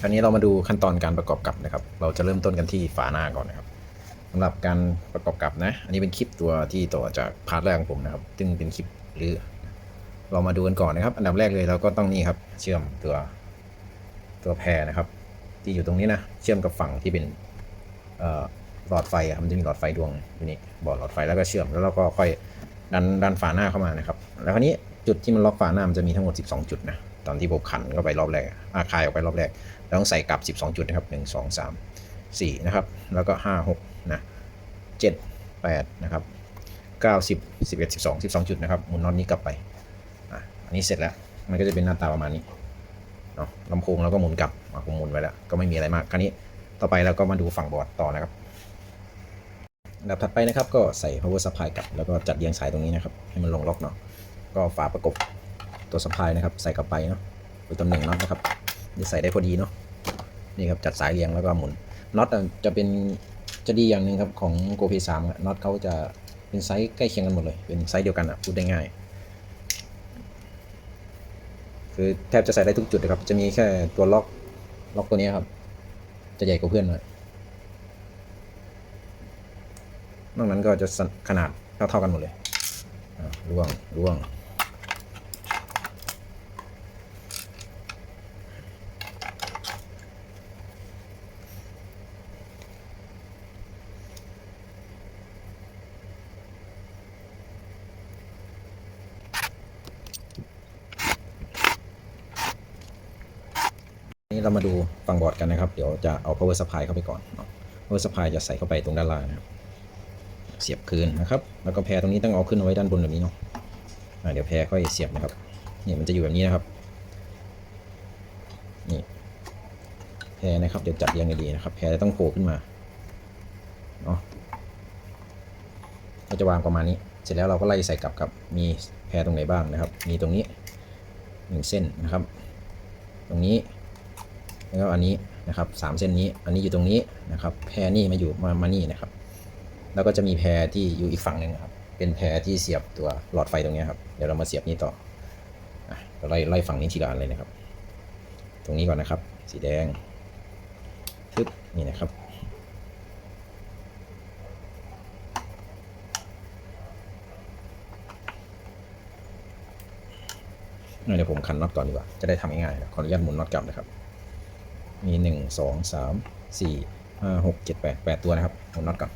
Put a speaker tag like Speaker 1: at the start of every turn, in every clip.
Speaker 1: คราวนี้เรามาดูขั้นตอนการประกอบกับนะครับ เราจะเริ่มต้นกันที่ฝาหน้าก่อนนะครับสำหรับการประกอบกับนะ อันนี้เป็นคลิปตัวที่ต่อจากพาร์ทแรกของผมนะครับ ซึ่งเป็นคลิปหรือ เรามาดูกันก่อนนะครับ อันดับแรกเลยเราก็ต้องนี่ครับ เชื่อมตัวตัวแพรนะครับ ที่อยู่ตรงนี้นะ เชื่อมกับฝั่งที่เป็นหลอดไฟครับมันจะมีหลอดไฟดวงอยู่นี่บอร์ดหลอดไฟแล้วก็เชื่อมแล้วเราก็ค่อยดันดันฝาหน้าเข้ามานะครับ แล้วคราวนี้จุดที่มันล็อกฝาหน้ามันจะมีทั้งหมด 12 จุดนะ ตอนที่ผมขันเข้าไปรอบแรกอาคายออกไปรอบแรกเราต้องใส่กลับ 12 จุดนะครับ 1 2 3 4 นะครับ แล้วก็ 5 6 นะ 7 8 นะครับ 9 10 11 12 12 จุดนะครับหมุนน็อตนี้กลับไปอะอันนี้เสร็จแล้ว มันก็จะเป็นหน้าตาประมาณนี้เนาะลำโพงเราก็หมุนกลับมาผมหมุนไว้แล้ว ก็ไม่มีอะไรมากคราวนี้ต่อไปเราก็มาดูฝั่งบอร์ดต่อนะครับอันดับถัดไปนะครับก็ใส่ power supply กลับ แล้วก็จัดเรียงสายตรงนี้นะครับ ให้มันลงล็อกเนาะก็ฝาประกบ ตัว supply นะครับ ใส่กลับไปเนาะโดยตำแหน่งน็อตนะครับจะใส่ได้พอดีเนาะนี่ครับจัดสายเรียงแล้วก็หมุนน็อตจะเป็นจะดีอย่างหนึ่งครับของ Go P 3น็อตเขาจะเป็นไซส์ใกล้เคียงกันหมดเลย เป็นไซส์เดียวกันอะพูดได้ง่าย คือแทบจะใส่ได้ทุกจุดนะครับ จะมีแค่ตัวล็อกล็อกตัวนี้ครับ จะใหญ่กว่าเพื่อนหน่อยนอกนั้นก็จะขนาดเท่าๆกันหมดเลยร่วงร่วง เรามาดูฝั่งบอร์ดกันนะครับ เดี๋ยวจะเอา power supply เข้าไปก่อนเนาะ power supply จะใส่เข้าไปตรงด้านล่างนะครับ เสียบคืนนะครับ แล้วก็แพรตรงนี้ต้องเอาขึ้นเอาไว้ด้านบนแบบนี้เนาะเดี๋ยวแพรค่อยเสียบนะครับ นี่มันจะอยู่แบบนี้นะครับ นี่ แพรนะครับ เดี๋ยวจัดเรียงดีๆนะครับ แพรจะต้องโผล่ขึ้นมา เนาะก็จะวางประมาณนี้ เสร็จแล้วเราก็ไล่ใส่กลับกับ มีแพรตรงไหนบ้างนะครับ มีตรงนี้หนึ่งเส้นนะครับ ตรงนี้ แล้วก็อันนี้นะครับสามเส้นนี้ อันนี้อยู่ตรงนี้นะครับ แพรนี่มาอยู่มามานี่นะครับ แล้วก็จะมีแพรที่อยู่อีกฝั่งหนึ่งครับ เป็นแพรที่เสียบตัวหลอดไฟตรงนี้ครับ เดี๋ยวเรามาเสียบนี่ต่อเราไล่ไล่ฝั่งนี้ทีละอันเลยนะครับ ตรงนี้ก่อนนะครับ สีแดงปึ๊บนี่นะครับเดี๋ยวผมขันน็อตก่อนดีกว่า จะได้ทำง่ายๆขออนุญาตหมุนน็อตกลับนะครับ มีหนึ่งสองสามสี่ห้าหกเจ็ดแปดแปดตัวนะครับหมุนน็อตก่อน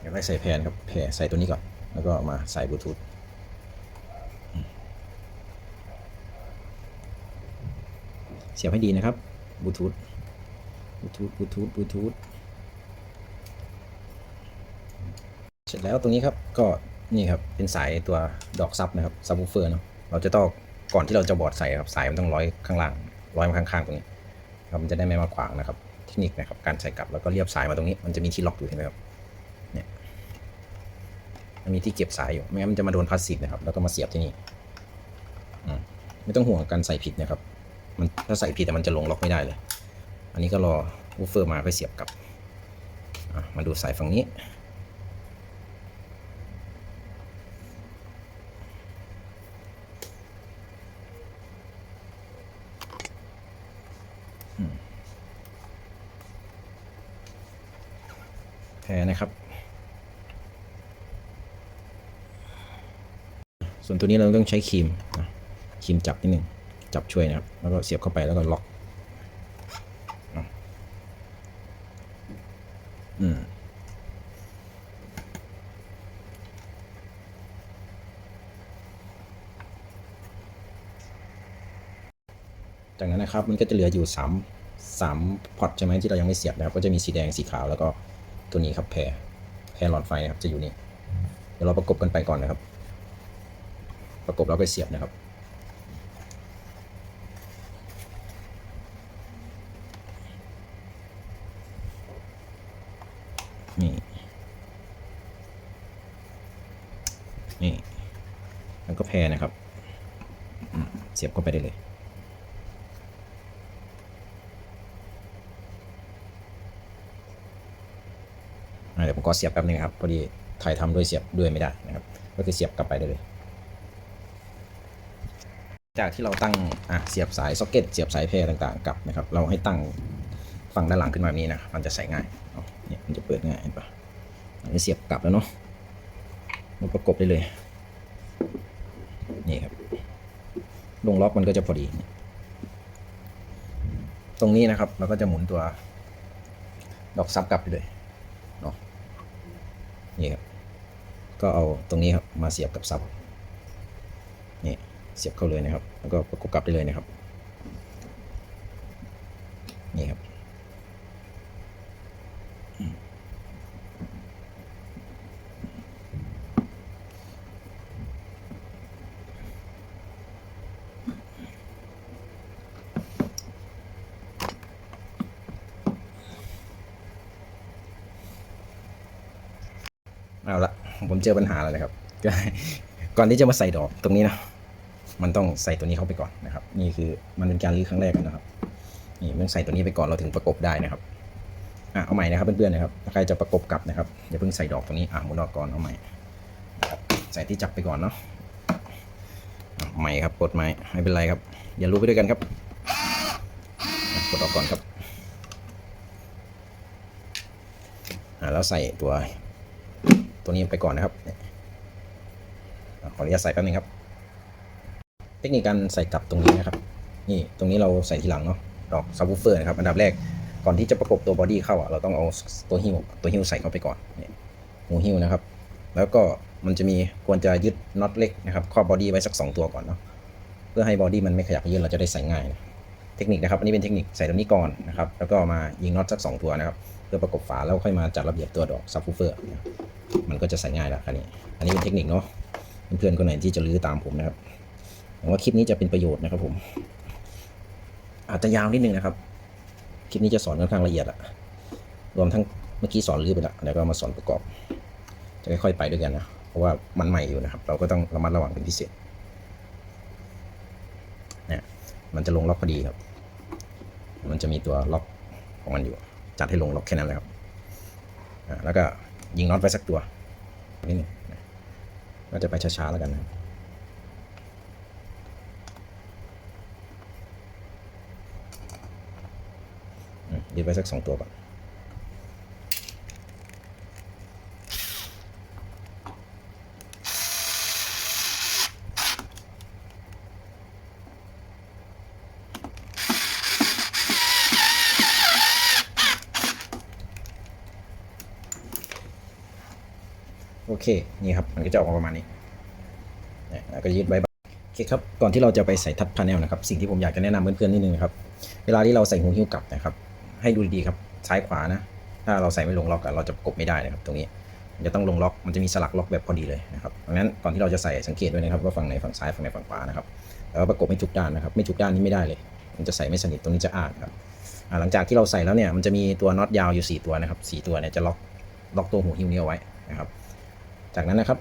Speaker 1: เดี๋ยวไปใส่แพนครับแพรใส่ตัวนี้ก่อน แล้วก็มาใส่บลูทูธเสียบให้ดีนะครับบลูทูธบลูทูธบลูทูธบลูทูธเสร็จแล้วตรงนี้ครับก็ นี่ครับเป็นสายตัวดอกซับนะครับซับวูเฟอร์เนาะเราจะต้องก่อนที่เราจะบอร์ดใส่ครับสายมันต้องร้อยข้างล่างร้อยมาข้างๆตรงนี้ครับมันจะได้ไม่มาขวางนะครับเทคนิคนะครับการใส่กลับแล้วก็เรียบสายมาตรงนี้ มันจะมีที่ล็อกอยู่เห็นไหมครับเนี่ยมันมีที่เก็บสายอยู่ไม่งั้นมันจะมาโดนพลาสติกนะครับ แล้วก็มาเสียบที่นี่อไม่ต้องห่วงการใส่ผิดนะครับ มันถ้าใส่ผิดแต่มันจะลงล็อกไม่ได้เลย อันนี้ก็รอวูเฟอร์มาเพื่อเสียบกลับมาดูสายฝั่งนี้ อืมแพร นะครับ ส่วนตัวนี้เราต้องใช้ครีมนะครีมจับนิดนึงจับช่วยนะครับ แล้วก็เสียบเข้าไปแล้วก็ล็อกนะอืมจากนั้นนะครับมันก็จะเหลืออยู่ 3 3พอร์ตใช่ไหมที่เรายังไม่เสียบนะครับ ก็จะมีสีแดงสีขาวแล้วก็ ตัวนี้ครับแพรแพรหลอดไฟนะครับจะอยู่นี่เดี๋ยวเราประกบกันไปก่อนนะครับ ประกบแล้วก็เสียบนะครับนี่นี่แล้วก็แพรนะครับ เสียบเข้าไปได้เลย อ่าเดี๋ยวผมก็เสียบแป๊บนึงครับพอดีถ่ายทำด้วยเสียบด้วยไม่ได้นะครับ ก็คือเสียบกลับไปได้เลย จากที่เราตั้งอะเสียบสายซ็อกเก็ตเสียบสายเพลต่างๆกลับนะครับเราให้ตั้งฝั่งด้านหลังขึ้นมาแบบนี้นะมันจะใส่ง่ายเนี่ยมันจะเปิดง่ายเห็นปะอันนี้เสียบกลับแล้วเนาะมันประกบได้เลย นี่ครับลงล็อกมันก็จะพอดี ตรงนี้นะครับเราก็จะหมุนตัวดอกซับกลับไปเลย นี่ครับก็เอาตรงนี้ครับมาเสียบกับซับนี่เสียบเข้าเลยนะครับ แล้วก็ประกบกลับได้เลยนะครับ นี่ครับ เอาละผมเจอปัญหาแล้วนะครับ ก่อนที่จะมาใส่ดอกตรงนี้นะ มันต้องใส่ตัวนี้เข้าไปก่อนนะครับ นี่คือมันเป็นการรื้อครั้งแรกนะครับ นี่มันใส่ตัวนี้ไปก่อนเราถึงประกบได้นะครับ อะเอาใหม่นะครับเพื่อนๆนะครับ ใครจะประกบกลับนะครับอย่าเพิ่งใส่ดอกตรงนี้ อะหมุนออกก่อนเอาใหม่ ใส่ที่จับไปก่อนเนาะใหม่ครับปลดไม้ไม่เป็นไรครับ อย่ารู้ไปด้วยกันครับอะปลดออกก่อนครับ อะแล้วใส่ตัว ตัวนี้ไปก่อนนะครับ ขออนุญาตใส่แป๊บนึงครับ เทคนิคการใส่กลับตรงนี้นะครับ นี่ตรงนี้เราใส่ทีหลังเนาะดอกซับวูเฟอร์นะครับ อันดับแรกก่อนที่จะประกบตัวบอดี้เข้าอะเราต้องเอาตัวฮิ้วตัวฮิ้วใส่เข้าไปก่อนนี่หูฮิ้วนะครับ แล้วก็มันจะมีควรจะยึดน็อตเล็กนะครับครอบบอดี้ไว้สัก 2 ตัวก่อนเนาะเพื่อให้บอดี้มันไม่ขยับยืดเราจะได้ใส่ง่ายนะเทคนิคนะครับ อันนี้เป็นเทคนิคใส่ตรงนี้ก่อนนะครับ แล้วก็มายิงน็อตสัก 2 ตัวนะครับ พื่อประกบฝาแล้วค่อยมาจัดระเบียบตัวดอกซับวูเฟอร์มันก็จะใส่ง่ายแล้วคันนี้ อันนี้เป็นเทคนิคเนาะเพื่อนๆคนไหนที่จะรื้อตามผมนะครับหวังว่าคลิปนี้จะเป็นประโยชน์นะครับผม อาจจะยาวนิดนึงนะครับ คลิปนี้จะสอนค่อนข้างละเอียดอะรวมทั้งเมื่อกี้สอนรื้อไปแล้วแล้วก็มาสอนประกอบ จะค่อยๆไปด้วยกันนะเพราะว่ามันใหม่อยู่นะครับ เราก็ต้องระมัดระวังเป็นพิเศษเนี่ยมันจะลงล็อกพอดีครับ มันจะมีตัวล็อกของมันอยู่ จัดให้ลงล็อกแค่นั้นแหละครับแล้วก็ยิงน็อตไว้สักตัวนิดนึงก็จะไปช้าๆแล้วกันนะยึดไว้สักสองตัวก่อน เคนี่ครับมันก็จะออกมาประมาณนี้เนี่ยแล้วก็ยึดไว้โอเคครับก่อนที่เราจะไปใส่ทัชพาเนลนะครับสิ่งที่ผมอยากจะแนะนำเพื่อนๆนิดนึงนะครับเวลาที่เราใส่หูหิ้วกลับนะครับให้ดูดีๆครับซ้ายขวานะถ้าเราใส่ไม่ลงล็อกเราจะกบไม่ได้นะครับตรงนี้มันจะต้องลงล็อกมันจะมีสลักล็อกแบบพอดีเลยนะครับดังนั้นก่อนที่เราจะใส่สังเกตด้วยนะครับว่าฝั่งไหนฝั่งซ้ายฝั่งไหนฝั่งขวานะครับแล้วประกบไม่ทุกด้านนะครับ ไม่ทุกด้านนี้ไม่ได้เลย มันจะใส่ไม่สนิทตรงนี้จะอ้าดครับหลังจากที่เราใส่แล้วเนี่ยมันจะมีตัวน็อตยาวอยู่ 4 ตัวนะครับ4ตัวเนี่ยจะล็อกล็อกตัวหูหิ้วนี้เอาไว้นะครับ จากนั้นนะครับ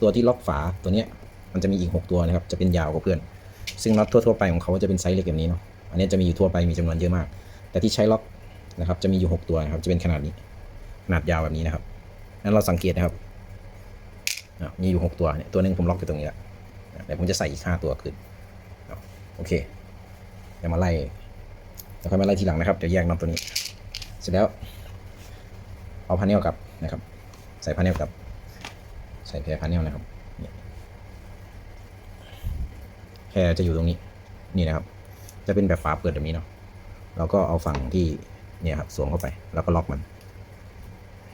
Speaker 1: ตัวที่ล็อกฝาตัวเนี้ยมันจะมีอีก 6 ตัวนะครับ จะเป็นยาวกว่าเพื่อน ซึ่งน็อตทั่วๆไปของเขาจะเป็นไซส์เล็กแบบนี้เนาะ อันนี้จะมีอยู่ทั่วไปมีจำนวนเยอะมาก แต่ที่ใช้ล็อกนะครับจะมีอยู่ 6 ตัวนะครับ จะเป็นขนาดนี้ ขนาดยาวแบบนี้นะครับ นั้นเราสังเกตนะครับ มีอยู่ 6 ตัวเนี่ย ตัวนึงผมล็อกอยู่ตรงนี้แหละเดี๋ยวผมจะใส่อีก 5 ตัวขึ้น โอเค เดี๋ยวมาไล่เดี๋ยวค่อยมาไล่ทีหลังนะครับ เดี๋ยวแยกน็อตตัวนี้ เสร็จแล้ว เอาพาเนลกลับนะครับ ใส่พาเนลกลับ ใส่แพรพาเนลนะครับแพรจะอยู่ตรงนี้นี่นะครับ จะเป็นแบบฝาเปิดแบบนี้เนาะเราก็เอาฝั่งที่เนี่ยครับสวมเข้าไปแล้วก็ล็อกมัน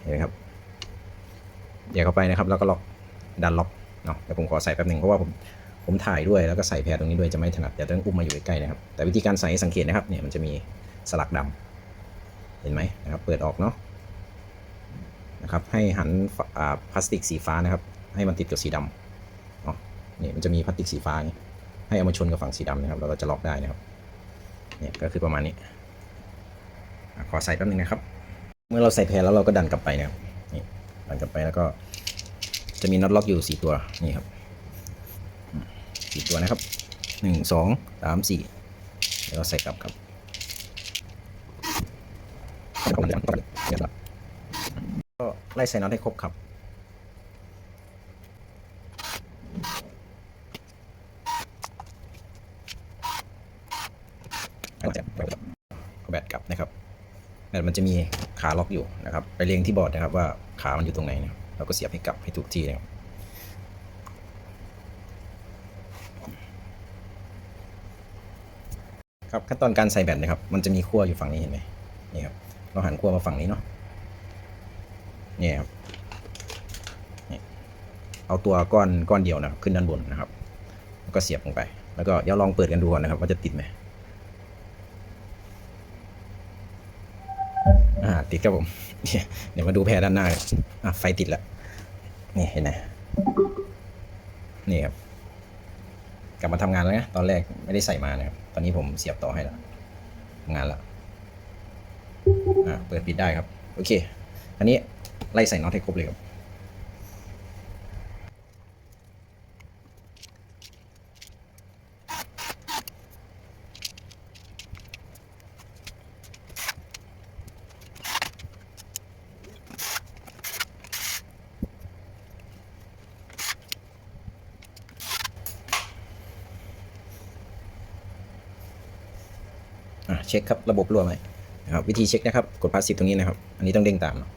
Speaker 1: เห็นไหมครับเดี๋ยวเข้าไปนะครับ แล้วก็ล็อกดันล็อกเนาะเดี๋ยวผมขอใส่แป๊บหนึ่งเพราะว่าผมผมถ่ายด้วยแล้วก็ใส่แพรตรงนี้ด้วยจะไม่ถนัดเดี๋ยวต้องอุ้มมาอยู่ใกล้ๆนะครับ แต่วิธีการใส่สังเกตนะครับเนี่ยมันจะมีสลักดำเห็นไหมนะครับ เปิดออกเนาะ นะครับให้หันพลาสติกสีฟ้านะครับให้มันติดกับสีดำเนาะนี่มันจะมีพลาสติกสีฟ้านี้ให้เอามาชนกับฝั่งสีดำนะครับเราก็จะล็อกได้นะครับเนี่ยก็คือประมาณนี้ขอใส่แป๊บนึงนะครับ เมื่อเราใส่แพรแล้วเราก็ดันกลับไปนะครับนี่ดันกลับไปแล้วก็จะมีน็อตล็อกอยู่สี่ตัวนี่ครับสี่ตัวนะครับหนึ่งสองสามสี่แล้วเราใส่กลับครับ็ไล่ใส่น็อตให้ครบครับ แบตกลับนะครับแบตมันจะมีขาล็อกอยู่นะครับ ไปเลียงที่บอร์ดนะครับว่าขามันอยู่ตรงไหนเนี่ะเราก็เสียบให้กลับให้ถูกที่นะครับครับขั้นตอนการใส่แบตนะครับ มันจะมีขั้วอยู่ฝั่งนี้เห็นไหมนี่ครับ เราหันขั้วมาฝั่งนี้เนาะ เนี่ยครับเอาตัวก้อนก้อนเดียวนะครับขึ้นด้านบนนะครับแล้วก็เสียบลงไป แล้วก็เดี๋ยวลองเปิดกันดูก่อนนะครับ ว่าจะติดไหมอ่าติดครับผม เดี๋ยวมาดูแพรด้านหน้าอะไฟติดแล้วนี่เห็นไหมนี่ครับกลับมาทำงานแล้วนะตอนแรกไม่ได้ใส่มานะครับ ตอนนี้ผมเสียบต่อให้แล้วทำงานแล้วอ่าเปิดปิดได้ครับ โอเค อันนี้ ไล่ใส่น็อตให้ครบเลยครับอะเช็คครับระบบรั่วไหมนะครับวิธีเช็คนะครับ กดพาสซีฟตรงนี้นะครับ อันนี้ต้องเด้งตามเนาะ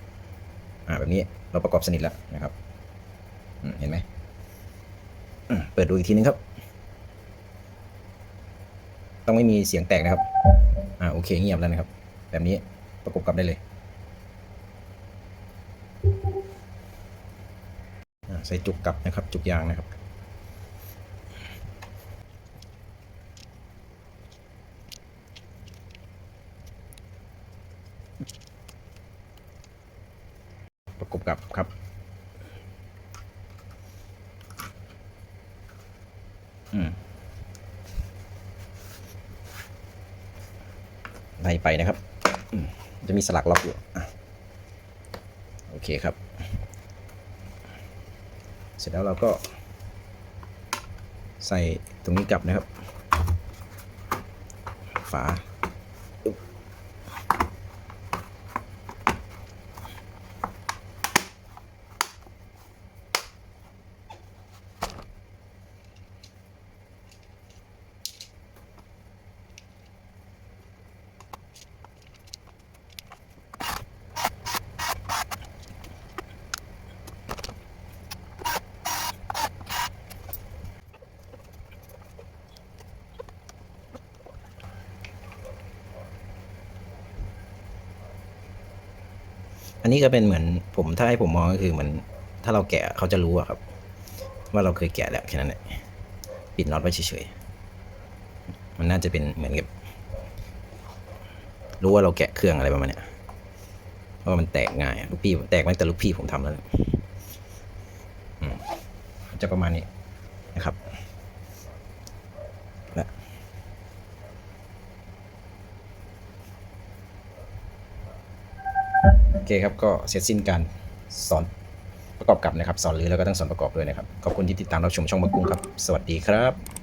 Speaker 1: อ่าแบบนี้เราประกอบสนิทแล้วนะครับเห็นไหมเปิดดูอีกทีนึงครับ ต้องไม่มีเสียงแตกนะครับ อ่าโอเคเงียบแล้วนะครับ แบบนี้ประกบกลับได้เลยอ่าใส่จุกกลับนะครับ จุกยางนะครับ ประกบกับครับ อืมไล่ไปนะครับ จะมีสลักล็อกอยู่โอเคครับ เสร็จแล้วเราก็ ใส่ตรงนี้กลับนะครับ ฝา อันนี้ก็เป็นเหมือนผมถ้าให้ผมมองก็คือเหมือนถ้าเราแกะเขาจะรู้อะครับ ว่าเราเคยแกะแล้วแค่นั้นแหละปิดน็อตไว้เฉยๆมันน่าจะเป็นเหมือนกับรู้ว่าเราแกะเครื่องอะไรประมาณเนี้ยเพราะมันแตกง่ายลูกพี่แตกมาแต่ลูกพี่ผมทำแล้วจะประมาณนี้นะครับและ โอ เคครับก็เสร็จสิ้นการสอนประกอบกับนะครับ สอนหรือแล้วก็ต้องสอนประกอบด้วยนะครับ ขอบคุณที่ติดตามรับชมช่องมะกุ้งครับ สวัสดีครับ